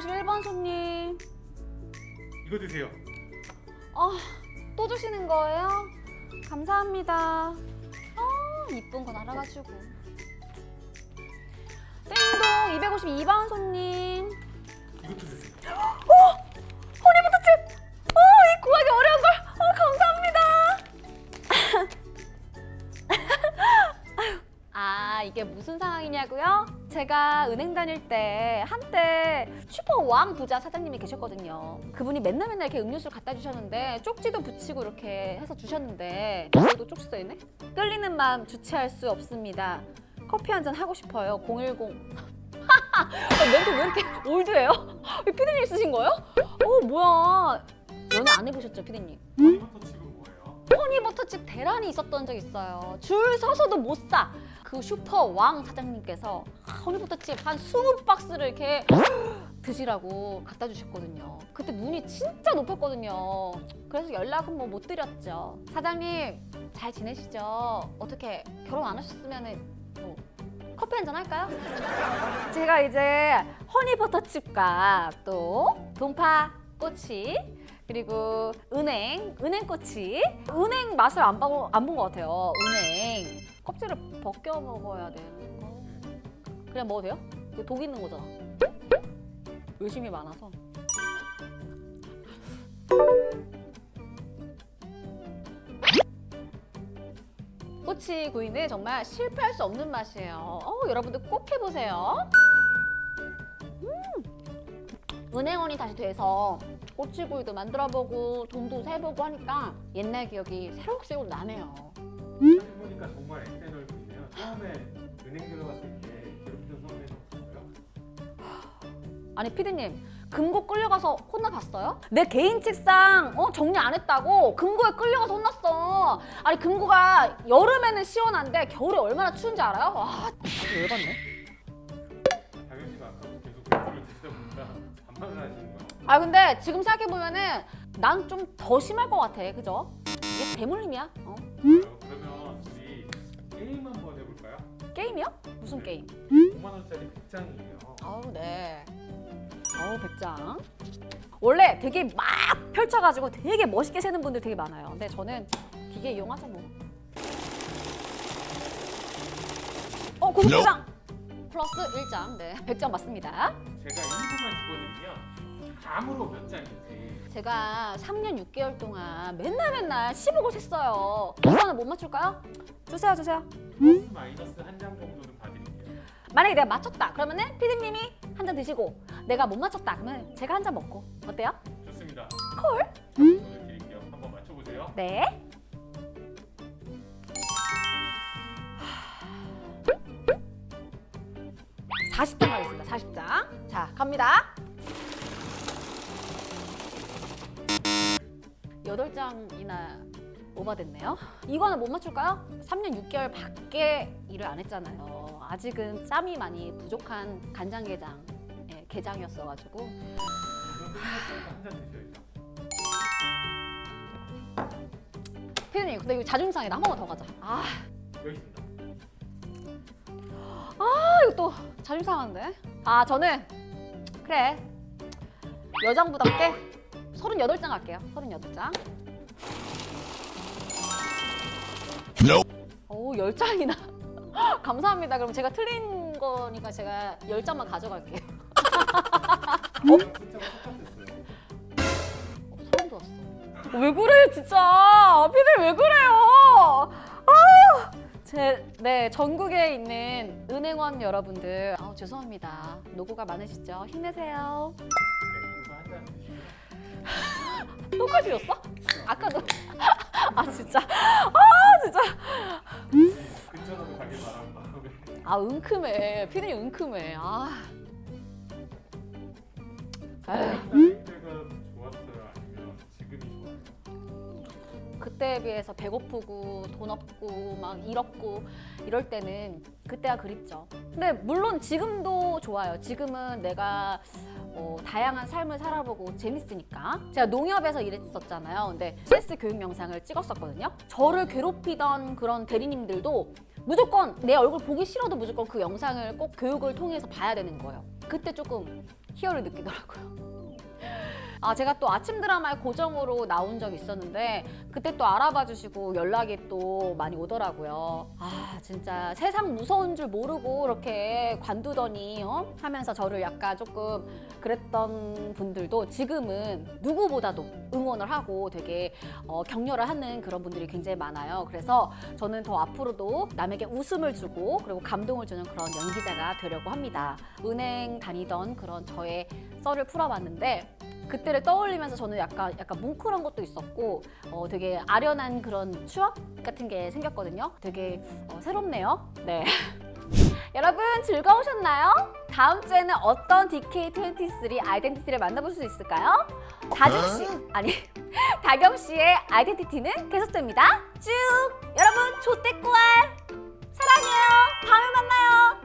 251번 손님. 이거 드세요. 아, 또 주시는 거예요? 감사합니다. 아, 이쁜 건 알아가지고. 땡동 252번 손님. 이것도 드세요. 이게 무슨 상황이냐고요? 제가 은행 다닐 때 한때 슈퍼 왕 부자 사장님이 계셨거든요. 그분이 맨날 맨날 이렇게 음료수를 갖다 주셨는데 쪽지도 붙이고 이렇게 해서 주셨는데 저도 쪽지 써 있네? 끌리는 마음 주체할 수 없습니다. 커피 한 잔 하고 싶어요. 010 아, 멘트 왜 이렇게 올드해요? 왜 피디님 쓰신 거예요? 어 뭐야 연애 안 해보셨죠 피디님? 허니버터 칩은 뭐예요? 허니버터칩 대란이 있었던 적 있어요 줄 서서도 못사 그 슈퍼 왕 사장님께서 허니버터칩 한 20박스를 이렇게 드시라고 갖다 주셨거든요. 그때 눈이 진짜 높았거든요. 그래서 연락은 뭐 못 드렸죠. 사장님 잘 지내시죠? 어떻게 결혼 안 하셨으면 뭐 커피 한잔 할까요? 제가 이제 허니버터칩과 또 동파 꼬치 그리고 은행 은행 꼬치. 은행 맛을 안 본 것 같아요. 은행 껍질을 벗겨 먹어야 되는 거 그냥 먹어도 돼요? 이거 독 있는 거잖아 의심이 많아서 꼬치 구이는 정말 실패할 수 없는 맛이에요. 어, 여러분들 꼭 해보세요. 음, 은행원이 다시 돼서 꼬치구이도 만들어보고 돈도 세보고 하니까 옛날 기억이 새록새록 나네요. 보니까 정말 액세 넓이네요. 처음에 은행 들어갔을 때 괴롭히던 선배는 없었어요? 아니 피디님 금고 끌려가서 혼나봤어요? 내 개인 책상 어, 정리 안 했다고 금고에 끌려가서 혼났어. 아니 금고가 여름에는 시원한데 겨울에 얼마나 추운지 알아요? 와, 나도 열받네. 다현 씨가 아까부터 계속 맥주를 드시다 보니까 반박을 하시는 거예요. 아 근데 지금 생각해 보면은 난 좀 더 심할 것 같아, 그죠? 이게 대물림이야. 어? 게임이요? 무슨 게임? 5만 원짜리 100장이에요. 아우 네. 아우 백장. 원래 되게 막 펼쳐가지고 되게 멋있게 세는 분들 되게 많아요. 근데 저는 기계 이용하죠 뭐. 어 고속장 플러스 1장. 네, 100장 맞습니다. 제가 1분만 집어드리면 감으로 몇 장인지 제가 3년 6개월 동안 맨날 맨날 10억을 셌어요. 이거는 못 맞출까요? 주세요, 주세요. 마이너스 만약에 내가 맞췄다 그러면은 피디님이 한 잔 드시고 내가 못 맞췄다 그러면 제가 한 잔 먹고 어때요? 좋습니다. 콜? 돈을 드릴게요. 한번 맞춰보세요. 네. (40장) 가겠습니다 (40장) 자 갑니다 (8장이나) 오버됐네요 이거는 못 맞출까요? (3년 6개월) 밖에 일을 안 했잖아요 아직은 짬이 많이 부족한 간장게장 예, 게장이었어가지고 드셔야죠. 피디님 근데 이거 상해 한 번만 더 가자 아. 아, 이거 또 자존심 상한데? 아, 저는 그래. 여장부답게 38장 할게요. 38장. 오, 10장이나. 감사합니다. 그럼 제가 틀린 거니까 제가 10장만 가져갈게요. 어? 소름 돋았어. 왜 그래, 진짜. 피디 왜 그래요? 아! 제, 네, 전국에 있는 은행원 여러분들, 아, 죄송합니다. 노고가 많으시죠? 힘내세요. 똑같이 줬어? 아까도. 아, 진짜. 아, 진짜. 근처로 가길 바라는 마음에 아, 은큼해. 피디님 은큼해. 아. 에휴, 그때가 좋았어요? 아니면 지금이 좋아요? 그때에 비해서 배고프고 돈 없고 막 일 없고 이럴 때는 그때가 그립죠. 근데 물론 지금도 좋아요. 지금은 내가 어, 다양한 삶을 살아보고 재밌으니까. 제가 농협에서 일했었잖아요. 근데 CS 교육 영상을 찍었었거든요. 저를 괴롭히던 그런 대리님들도 무조건 내 얼굴 보기 싫어도 무조건 그 영상을 꼭 교육을 통해서 봐야 되는 거예요. 그때 조금 희열을 느끼더라고요. 아, 제가 또 아침 드라마에 고정으로 나온 적이 있었는데 그때 또 알아봐 주시고 연락이 또 많이 오더라고요. 아, 진짜 세상 무서운 줄 모르고 이렇게 관두더니 어? 하면서 저를 약간 조금 그랬던 분들도 지금은 누구보다도 응원을 하고 되게 어, 격려를 하는 그런 분들이 굉장히 많아요. 그래서 저는 더 앞으로도 남에게 웃음을 주고 그리고 감동을 주는 그런 연기자가 되려고 합니다. 은행 다니던 그런 저의 썰을 풀어봤는데 그때를 떠올리면서 저는 약간 약간 뭉클한 것도 있었고 어, 되게 아련한 그런 추억 같은 게 생겼거든요. 되게 어, 새롭네요. 네. 여러분 즐거우셨나요? 다음 주에는 어떤 DK23 아이덴티티를 만나볼 수 있을까요? 다중 씨 아니 다경 씨의 아이덴티티는 계속됩니다. 쭉 여러분 조떼꾸알 사랑해요. 다음에 만나요.